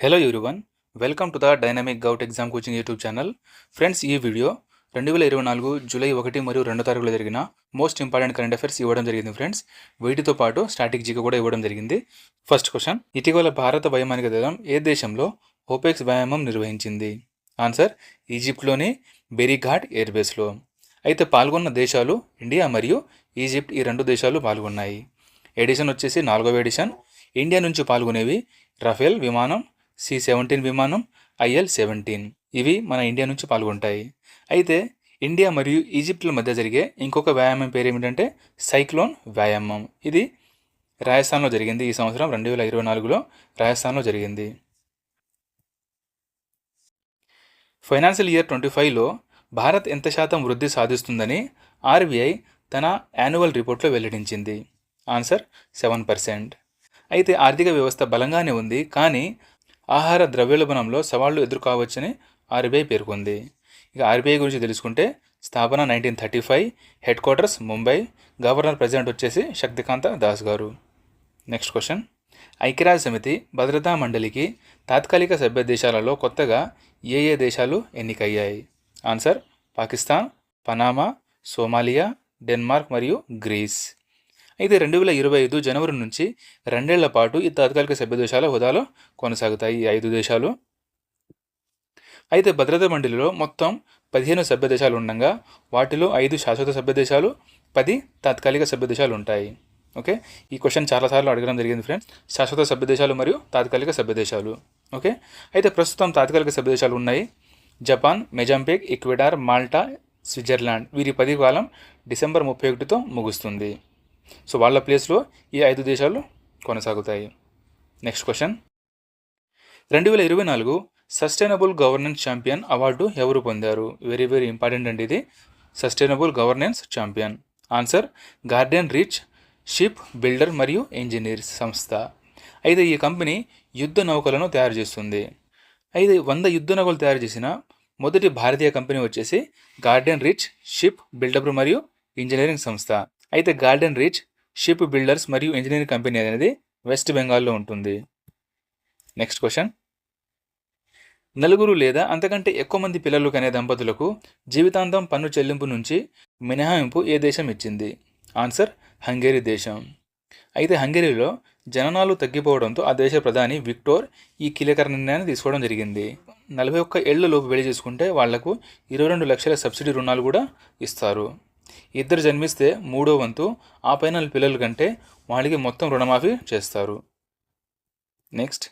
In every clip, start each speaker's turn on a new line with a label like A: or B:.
A: Hello everyone welcome to the dynamic govt exam coaching YouTube channel friends ఈ video రెండు వేల ఇరవై నాలుగు జూలై ఒకటి మరియు రెండు తారీఖులో జరిగిన మోస్ట్ ఇంపార్టెంట్ కరెంట్ అఫైర్స్ ఇవ్వడం జరిగింది ఫ్రెండ్స్ వీటితో పాటు స్టాటిక్ కూడా ఇవ్వడం జరిగింది. ఫస్ట్ క్వశ్చన్ ఇటీవల భారత వైమానిక దళం ఏ దేశంలో ఓపెక్స్ వ్యాయామం నిర్వహించింది? ఆన్సర్ ఈజిప్ట్లోని బెరీఘాట్ ఎయిర్బేస్లో అయితే పాల్గొన్న దేశాలు ఇండియా మరియు ఈజిప్ట్ ఈ రెండు దేశాలు పాల్గొన్నాయి. ఎడిషన్ వచ్చేసి నాలుగవ ఎడిషన్ ఇండియా నుంచి పాల్గొనేవి రఫేల్ విమానం సి సెవెంటీన్ విమానం ఐఎల్ సెవెంటీన్. ఇవి మన ఇండియా నుంచి పాల్గొంటాయి. అయితే ఇండియా మరియు ఈజిప్ట్ల మధ్య జరిగే ఇంకొక వ్యాయామం పేరు ఏమిటంటే సైక్లోన్ వ్యాయామం. ఇది రాజస్థాన్లో జరిగింది. ఈ సంవత్సరం రెండు వేల ఇరవై నాలుగులో రాజస్థాన్లో జరిగింది. ఫైనాన్షియల్ ఇయర్ ట్వంటీ ఫైవ్లో భారత్ ఎంత శాతం వృద్ధి సాధిస్తుందని ఆర్బీఐ తన యాన్యువల్ రిపోర్ట్లో వెల్లడించింది. Answer seven percent. అయితే ఆర్థిక వ్యవస్థ బలంగానే ఉంది. కానీ ఆహార ద్రవ్యోల్బణంలో సవాళ్ళు ఎదుర్కోవచ్చని ఆర్బీఐ పేర్కొంది. ఇక ఆర్బీఐ గురించి తెలుసుకుంటే స్థాపన nineteen thirty five headquarters Mumbai governor president వచ్చేసి శక్తికాంత దాస్ గారు. Next question. ఐక్యరాజ్య సమితి భద్రతా మండలికి తాత్కాలిక సభ్య దేశాలలో కొత్తగా ఏ ఏ దేశాలు ఎన్నికయ్యాయి? Answer Pakistan Panama Somalia Denmark మరియు గ్రీస్. అయితే రెండు వేల ఇరవై ఐదు జనవరి నుంచి రెండేళ్ళ పాటు ఈ తాత్కాలిక సభ్య దేశాల హోదాలో కొనసాగుతాయి ఈ ఐదు దేశాలు. అయితే భద్రతా మండలిలో మొత్తం పదిహేను సభ్య దేశాలు ఉండగా వాటిలో ఐదు శాశ్వత సభ్య దేశాలు పది తాత్కాలిక సభ్య దేశాలు ఉంటాయి. ఓకే? ఈ క్వశ్చన్ చాలాసార్లు అడగడం జరిగింది ఫ్రెండ్స్. శాశ్వత సభ్య దేశాలు మరియు తాత్కాలిక సభ్య దేశాలు ఓకే? అయితే ప్రస్తుతం తాత్కాలిక సభ్య దేశాలు ఉన్నాయి. Japan Mozambique Ecuador Malta Switzerland. వీరి పది కాలం డిసెంబర్ ముప్పై ఒకటితో ముగుస్తుంది. సో వాళ్ళ ప్లేస్లో ఈ ఐదు దేశాలు కొనసాగుతాయి. నెక్స్ట్ క్వశ్చన్ రెండు వేల ఇరవై నాలుగు సస్టైనబుల్ గవర్నెన్స్ ఛాంపియన్ అవార్డు ఎవరు పొందారు? వెరీ వెరీ ఇంపార్టెంట్ అండి ఇది. Sustainable governance champion. Answer Garden Reach ship builder మరియు ఇంజనీర్స్ సంస్థ. అయితే ఈ కంపెనీ యుద్ధ నౌకలను తయారు చేస్తుంది. అయితే వంద యుద్ధ నౌకలు తయారు చేసిన మొదటి భారతీయ కంపెనీ వచ్చేసి గార్డెన్ రిచ్ షిప్ బిల్డర్ మరియు ఇంజనీరింగ్ సంస్థ. అయితే గార్డెన్ రిచ్ షిప్ బిల్డర్స్ మరియు ఇంజనీరింగ్ కంపెనీ అనేది వెస్ట్ బెంగాల్లో ఉంటుంది. నెక్స్ట్ క్వశ్చన్ నలుగురు లేదా అంతకంటే ఎక్కువ మంది పిల్లలు కనే దంపతులకు జీవితాంతం పన్ను చెల్లింపు నుంచి మినహాయింపు ఏ దేశం ఇచ్చింది? ఆన్సర్ హంగేరీ దేశం. అయితే హంగేరీలో జననాలు తగ్గిపోవడంతో ఆ దేశ ప్రధాని విక్టోర్ ఈ కీలక నిర్ణయాన్ని తీసుకోవడం జరిగింది. నలభై ఒక్క ఏళ్ళలోపు పెళ్ళి చేసుకుంటే వాళ్ళకు ఇరవై రెండు లక్షల సబ్సిడీ రుణాలు కూడా ఇస్తారు. ఇద్దరు జన్మిస్తే మూడో వంతు ఆ పైన పిల్లల కంటే వాళ్ళకి మొత్తం రుణమాఫీ చేస్తారు. నెక్స్ట్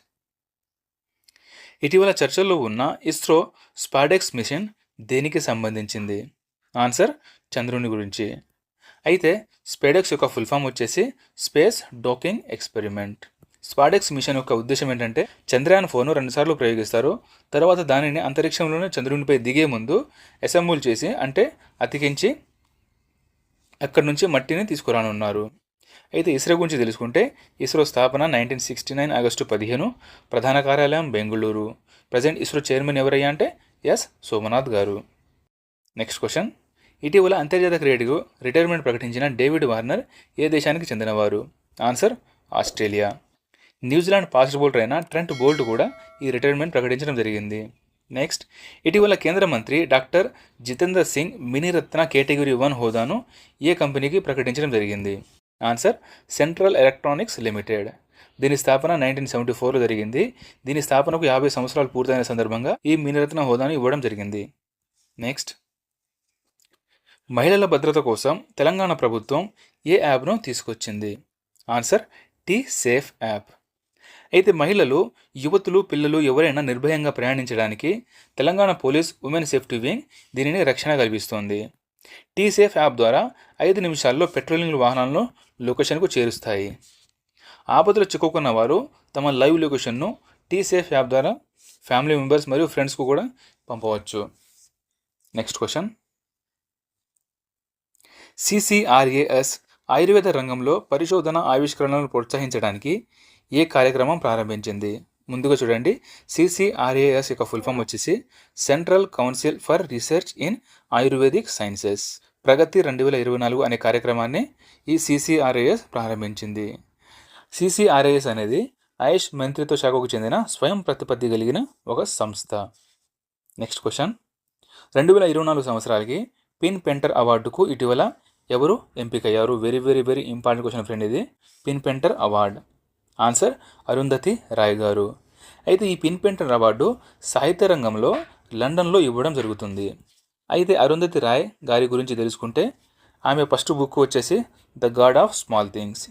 A: ఇటీవల చర్చల్లో ఉన్న ఇస్రో స్పాడెక్స్ మిషన్ దేనికి సంబంధించింది? ఆన్సర్ చంద్రుని గురించి. అయితే స్పేడెక్స్ యొక్క ఫుల్ ఫామ్ వచ్చేసి space docking experiment SpaDeX mission యొక్క ఉద్దేశం ఏంటంటే చంద్రయాన్ ఫోను రెండుసార్లు ప్రయోగిస్తారు. తర్వాత దానిని అంతరిక్షంలోనే చంద్రునిపై దిగే ముందు అసెంబుల్ చేసి అంటే అతికించి అక్కడి నుంచి మట్టిని తీసుకురానున్నారు. అయితే ఇస్రో గురించి తెలుసుకుంటే ఇస్రో స్థాపన నైన్టీన్ సిక్స్టీ నైన్ ఆగస్టు పదిహేను ప్రధాన కార్యాలయం బెంగళూరు. ప్రజెంట్ ఇస్రో చైర్మన్ ఎవరయ్యా అంటే ఎస్. సోమనాథ్ గారు. Next question. ఇటీవల అంతర్జాతీయ క్రీడకు రిటైర్మెంట్ ప్రకటించిన డేవిడ్ వార్నర్ ఏ దేశానికి చెందినవారు? Answer Australia. New Zealand fast bowler అయిన ట్రెంట్ బోల్ట్ కూడా ఈ రిటైర్మెంట్ ప్రకటించడం జరిగింది. నెక్స్ట్ ఇటీవల కేంద్ర మంత్రి doctor Jitender Singh Miniratna category one హోదాను ఏ కంపెనీకి ప్రకటించడం జరిగింది? ఆన్సర్ సెంట్రల్ ఎలక్ట్రానిక్స్ లిమిటెడ్ దీని స్థాపన నైన్టీన్ సెవెంటీ ఫోర్లో జరిగింది. దీని స్థాపనకు యాభై సంవత్సరాలు పూర్తయిన సందర్భంగా ఈ మినీరత్న హోదాను ఇవ్వడం జరిగింది. నెక్స్ట్ మహిళల భద్రత కోసం తెలంగాణ ప్రభుత్వం ఏ యాప్ను తీసుకొచ్చింది? Answer T safe app. అయితే మహిళలు యువతులు పిల్లలు ఎవరైనా నిర్భయంగా ప్రయాణించడానికి Telangana police women safety wing దీనిని రక్షణ కల్పిస్తోంది. టీ సేఫ్ యాప్ ద్వారా ఐదు నిమిషాల్లో పెట్రోలింగ్ వాహనాలను లొకేషన్కు చేరుస్తాయి. ఆపదలో చిక్కుకున్న వారు తమ లైవ్ లొకేషన్ను టీ సేఫ్ యాప్ ద్వారా ఫ్యామిలీ మెంబర్స్ మరియు ఫ్రెండ్స్కు కూడా పంపవచ్చు. Next question. సిసిఆర్ఏఎస్ ఆయుర్వేద రంగంలో పరిశోధన ఆవిష్కరణలను ప్రోత్సహించడానికి ఈ కార్యక్రమం ప్రారంభించింది. ముందుగా చూడండి. సిసిఆర్ఏఎస్ యొక్క ఫుల్ ఫామ్ వచ్చేసి central council for research in Ayurvedic sciences ప్రగతి రెండు వేల ఇరవై నాలుగు అనే కార్యక్రమాన్ని ఈ సిసిఆర్ఏఎస్ ప్రారంభించింది. సిసిఆర్ఏఎస్ అనేది ఆయుష్ మంత్రిత్వ శాఖకు చెందిన స్వయం ప్రతిపత్తి కలిగిన ఒక సంస్థ. నెక్స్ట్ క్వశ్చన్ రెండు వేల ఇరవై నాలుగు సంవత్సరాలకి పిన్ పెంటర్ అవార్డుకు ఇటీవల ఎవరు ఎంపికయ్యారు? Very very very important question friend ఇది. PEN Pinter award answer Arundhati Roy గారు. అయితే ఈ పిన్ పెంటర్ అవార్డు సాహిత్య రంగంలో లండన్లో ఇవ్వడం జరుగుతుంది. అయితే అరుంధతి రాయ్ గారి గురించి తెలుసుకుంటే ఆమె ఫస్ట్ బుక్ వచ్చేసి the god of small things.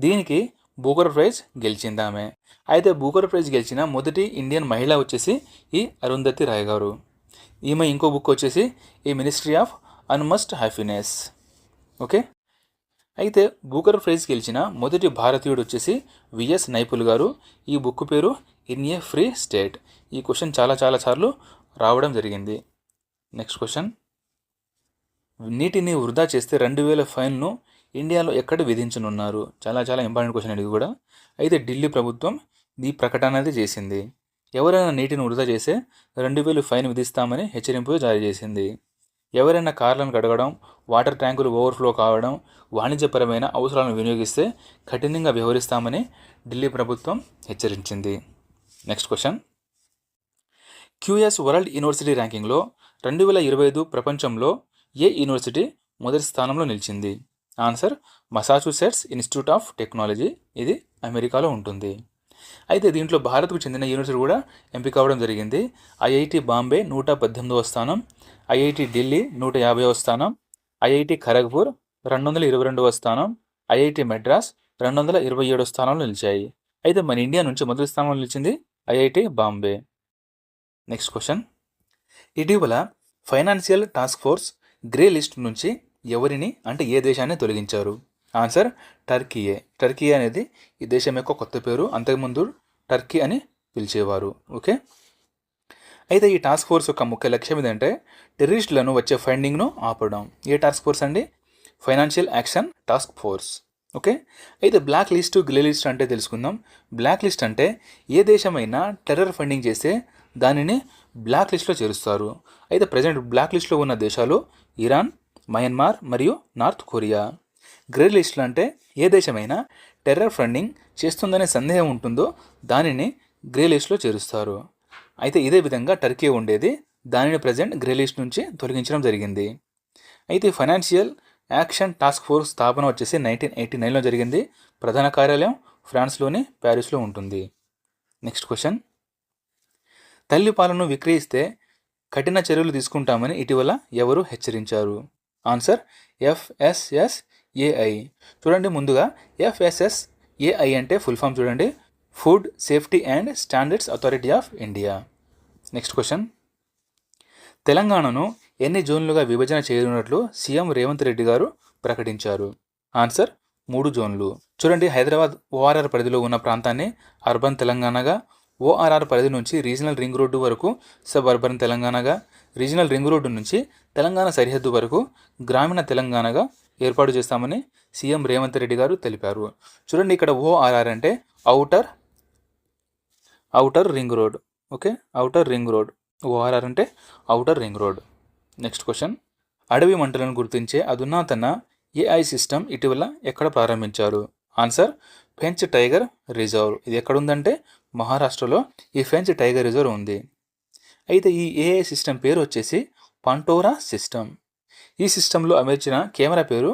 A: దీనికి బూకర్ ప్రైజ్ గెలిచింది ఆమె. అయితే బూకర్ ప్రైజ్ గెలిచిన మొదటి ఇండియన్ మహిళ వచ్చేసి ఈ అరుంధతి రాయ్ గారు. ఈమె ఇంకో బుక్ వచ్చేసి ఈ ministry of utmost happiness. Okay? అయితే బూకర్ ప్రైజ్ గెలిచిన మొదటి భారతీయుడు వచ్చేసి విఎస్ నైపుల్ గారు. ఈ బుక్ పేరు ఇన్ ఏ ఫ్రీ స్టేట్. ఈ క్వశ్చన్ చాలా చాలా సార్లు రావడం జరిగింది. Next question. నీటిని వృధా చేస్తే రెండు వేల ఫైన్ను ఇండియాలో ఎక్కడ విధించనున్నారు? చాలా చాలా ఇంపార్టెంట్ క్వశ్చన్ ఇది కూడా. అయితే ఢిల్లీ ప్రభుత్వం ఈ ప్రకటన అనేది చేసింది. ఎవరైనా నీటిని వృధా చేస్తే రెండు వేలు ఫైన్ విధిస్తామని హెచ్చరింపు జారీ చేసింది. ఎవరైనా కార్లను కడగడం వాటర్ ట్యాంకులు ఓవర్ఫ్లో కావడం వాణిజ్యపరమైన అవసరాలను వినియోగిస్తే కఠినంగా వ్యవహరిస్తామని ఢిల్లీ ప్రభుత్వం హెచ్చరించింది. Next question. QS world university ర్యాంకింగ్లో రెండు వేల ఇరవై ఐదు ప్రపంచంలో ఏ యూనివర్సిటీ మొదటి స్థానంలో నిలిచింది? Answer Massachusetts institute of technology. ఇది అమెరికాలో ఉంటుంది. అయితే దీంట్లో భారత్కు చెందిన యూనివర్సిటీ కూడా ఎంపిక అవ్వడం జరిగింది. ఐఐటి బాంబే నూట పద్దెనిమిదవ స్థానం ఐఐటి ఢిల్లీ నూట యాభైవ స్థానం ఐఐటి ఖరగ్పూర్ రెండు వందల ఇరవై రెండవ స్థానం ఐఐటి మెడ్రాస్ రెండు వందల ఇరవై ఏడవ స్థానంలో నిలిచాయి. అయితే మన ఇండియా నుంచి మొదటి స్థానంలో నిలిచింది ఐఐటి బాంబే. నెక్స్ట్ క్వశ్చన్ ఇటీవల financial task force grey list నుంచి ఎవరిని అంటే ఏ దేశాన్ని తొలగించారు? ఆన్సర్ టర్కీయే. టర్కీ అనేది ఈ దేశం యొక్క కొత్త పేరు. అంతకుముందు టర్కీ అని పిలిచేవారు. ఓకే? అయితే ఈ టాస్క్ ఫోర్స్ యొక్క ముఖ్య లక్ష్యం ఏంటంటే టెర్రరిస్టులను వచ్చే ఫైండింగ్ను ఆపడం. ఏ టాస్క్ ఫోర్స్ అండి? Financial action task force. Okay? అయితే బ్లాక్ లిస్ట్ గ్రే లిస్ట్ అంటే తెలుసుకుందాం. బ్లాక్ లిస్ట్ అంటే ఏ దేశమైనా టెర్రర్ ఫండింగ్ చేస్తే దానిని బ్లాక్ లిస్ట్లో చేరుస్తారు. అయితే ప్రజెంట్ బ్లాక్ లిస్ట్లో ఉన్న దేశాలు ఇరాన్ మయన్మార్ మరియు నార్త్ కొరియా. గ్రే లిస్టులు అంటే ఏ దేశమైనా టెర్రర్ ఫండింగ్ చేస్తుందనే సందేహం ఉంటుందో దానిని గ్రే లిస్ట్లో చేరుస్తారు. అయితే ఇదే విధంగా టర్కీ ఉండేది. దానిని ప్రజెంట్ గ్రే లిస్ట్ నుంచి తొలగించడం జరిగింది. అయితే ఫైనాన్షియల్ యాక్షన్ టాస్క్ ఫోర్స్ స్థాపన వచ్చేసి నైన్టీన్ ఎయిటీ నైన్లో జరిగింది. ప్రధాన కార్యాలయం ఫ్రాన్స్లోని ప్యారిస్లో ఉంటుంది. నెక్స్ట్ క్వశ్చన్ తల్లి పాలను విక్రయిస్తే కఠిన చర్యలు తీసుకుంటామని ఇటీవల ఎవరు హెచ్చరించారు? ఆన్సర్ ఎఫ్ఎస్ఎస్ ఏఐ చూడండి ముందుగా ఎఫ్ఎస్ఎస్ ఏఐ అంటే ఫుల్ ఫామ్ చూడండి. Food safety and standards authority of India next question తెలంగాణను ఎన్ని జోన్లుగా విభజన చేయనున్నట్లు సీఎం రేవంత్ రెడ్డి గారు ప్రకటించారు. ఆన్సర్ మూడు జోన్లు. చూడండి హైదరాబాద్ ఓఆర్ఆర్ పరిధిలో ఉన్న ప్రాంతాన్ని అర్బన్ తెలంగాణగా ఓఆర్ఆర్ పరిధి నుంచి రీజనల్ రింగ్ రోడ్డు వరకు సబ్ అర్బన్ తెలంగాణగా రీజనల్ రింగ్ రోడ్డు నుంచి తెలంగాణ సరిహద్దు వరకు గ్రామీణ తెలంగాణగా ఏర్పాటు చేస్తామని సీఎం రేవంత్ రెడ్డి గారు తెలిపారు. చూడండి ఇక్కడ ఓఆర్ఆర్ అంటే outer outer ring road okay outer ring road ORR అంటే outer ring road next question అడవి మంటలను గుర్తించే అధునాతన ఏఐ సిస్టమ్ ఇటీవల ఎక్కడ ప్రారంభించారు? ఆన్సర్ ఫెంచ్ టైగర్ రిజర్వ్ ఇది ఎక్కడ ఉందంటే మహారాష్ట్రలో ఈ ఫెంచ్ టైగర్ రిజర్వ్ ఉంది. అయితే ఈ ఏఐ సిస్టమ్ పేరు వచ్చేసి పంటోరా సిస్టమ్ ఈ సిస్టంలో అమర్చిన కెమెరా పేరు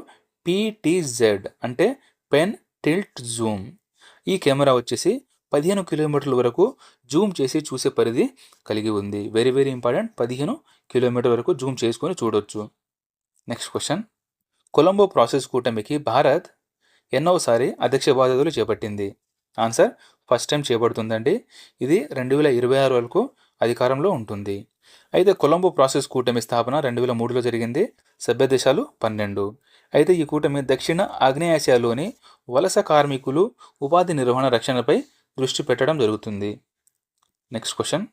A: పీటీజెడ్ అంటే పెన్ టిల్ట్ జూమ్. ఈ కెమెరా వచ్చేసి పదిహేను కిలోమీటర్ల వరకు జూమ్ చేసి చూసే పరిధి కలిగి ఉంది. వెరీ వెరీ ఇంపార్టెంట్ పదిహేను కిలోమీటర్ వరకు జూమ్ చేసుకొని చూడొచ్చు. నెక్స్ట్ క్వశ్చన్ కొలంబో ప్రాసెస్ కూటమికి భారత్ ఎన్నోసారి అధ్యక్ష బాధ్యతలు చేపట్టింది? ఆన్సర్ ఫస్ట్ టైం చేపడుతుందండి. ఇది రెండు వేల ఇరవై ఆరు వరకు అధికారంలో ఉంటుంది. అయితే కొలంబో ప్రాసెస్ కూటమి స్థాపన రెండు వేల మూడులో జరిగింది. సభ్య దేశాలు పన్నెండు. అయితే ఈ కూటమి దక్షిణ ఆగ్నేయాసియాలోని వలస కార్మికులు ఉపాధి నిర్వహణ రక్షణపై దృష్టి పెట్టడం జరుగుతుంది. నెక్స్ట్ క్వశ్చన్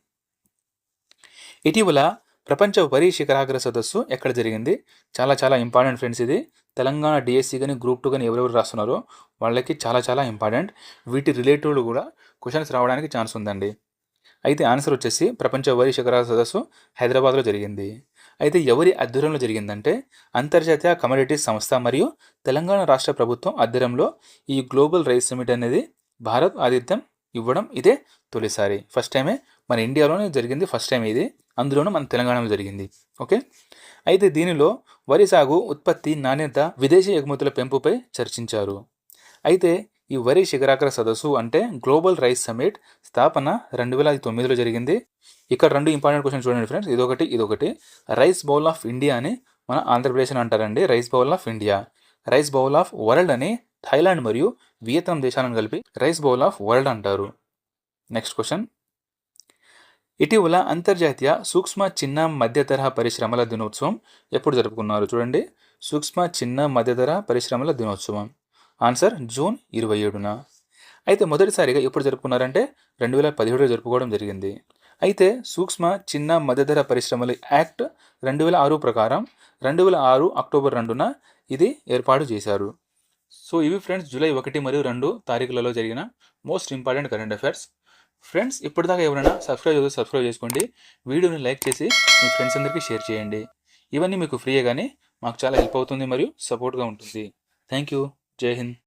A: ఇటీవల ప్రపంచ వరి శిఖరాగ్ర సదస్సు ఎక్కడ జరిగింది? చాలా చాలా ఇంపార్టెంట్ ఫ్రెండ్స్ ఇది. తెలంగాణ డిఎస్సి కానీ గ్రూప్ టూ కానీ ఎవరెవరు రాస్తున్నారో వాళ్ళకి చాలా చాలా ఇంపార్టెంట్ వీటి రిలేటెడ్ కూడా క్వశ్చన్స్ రావడానికి ఛాన్స్ ఉందండి. అయితే ఆన్సర్ వచ్చేసి ప్రపంచ వరి శిఖరాగ్ర సదస్సు హైదరాబాద్లో జరిగింది. అయితే ఎవరి ఆధ్వర్యంలో జరిగిందంటే అంతర్జాతీయ కమోడిటీస్ సంస్థ మరియు తెలంగాణ రాష్ట్ర ప్రభుత్వం ఆధ్వర్యంలో ఈ గ్లోబల్ రైస్ సమిట్ అనేది భారత్ ఆతిథ్యం ఇవ్వడం ఇదే తొలిసారి. ఫస్ట్ టైమే మన ఇండియాలోనే జరిగింది ఫస్ట్ టైం ఇది. అందులోనూ మన తెలంగాణలో జరిగింది. ఓకే అయితే దీనిలో వరి సాగు ఉత్పత్తి నాణ్యత విదేశీ ఎగుమతుల పెంపుపై చర్చించారు. అయితే ఈ వరి శిఖరాగ్ర సదస్సు అంటే గ్లోబల్ రైస్ సమిట్ స్థాపన రెండు వేల తొమ్మిదిలో జరిగింది. ఇక్కడ రెండు ఇంపార్టెంట్ క్వశ్చన్ చూడండి ఫ్రెండ్స్ ఇదొకటి ఇదొకటి. రైస్ బౌల్ ఆఫ్ ఇండియా అని మన ఆంధ్రప్రదేశ్ అని అంటారండి. Rice bowl of India rice bowl of world అని థాయిలాండ్ మరియు వియత్నాం దేశాలను కలిపి రైస్ బౌల్ ఆఫ్ వరల్డ్ అంటారు. Next question. ఇటీవల అంతర్జాతీయ సూక్ష్మ చిన్న మధ్యతరహా పరిశ్రమల దినోత్సవం ఎప్పుడు జరుపుకున్నారు చూడండి. సూక్ష్మ చిన్న మధ్యతరహా పరిశ్రమల దినోత్సవం. ఆన్సర్ జూన్ ఇరవై ఏడున. అయితే మొదటిసారిగా ఎప్పుడు జరుపుకున్నారంటే రెండు వేల పదిహేడులో జరుపుకోవడం జరిగింది. అయితే సూక్ష్మ చిన్న మధ్యధర పరిశ్రమల యాక్ట్ రెండు వేల ఆరు ప్రకారం రెండు వేల ఆరు అక్టోబర్ రెండున ఇది ఏర్పాటు చేశారు. సో ఇవి ఫ్రెండ్స్ జూలై ఒకటి మరియు రెండు తారీఖులలో జరిగిన most important current affairs. Friends ఇప్పటిదాకా ఎవరైనా సబ్స్క్రైబ్ చేస్తే సబ్స్క్రైబ్ చేసుకోండి. వీడియోని లైక్ చేసి మీ ఫ్రెండ్స్ అందరికీ షేర్ చేయండి. ఇవన్నీ మీకు ఫ్రీయే కానీ మాకు చాలా హెల్ప్ అవుతుంది మరియు సపోర్ట్గా ఉంటుంది. థ్యాంక్ యూ జై హింద్.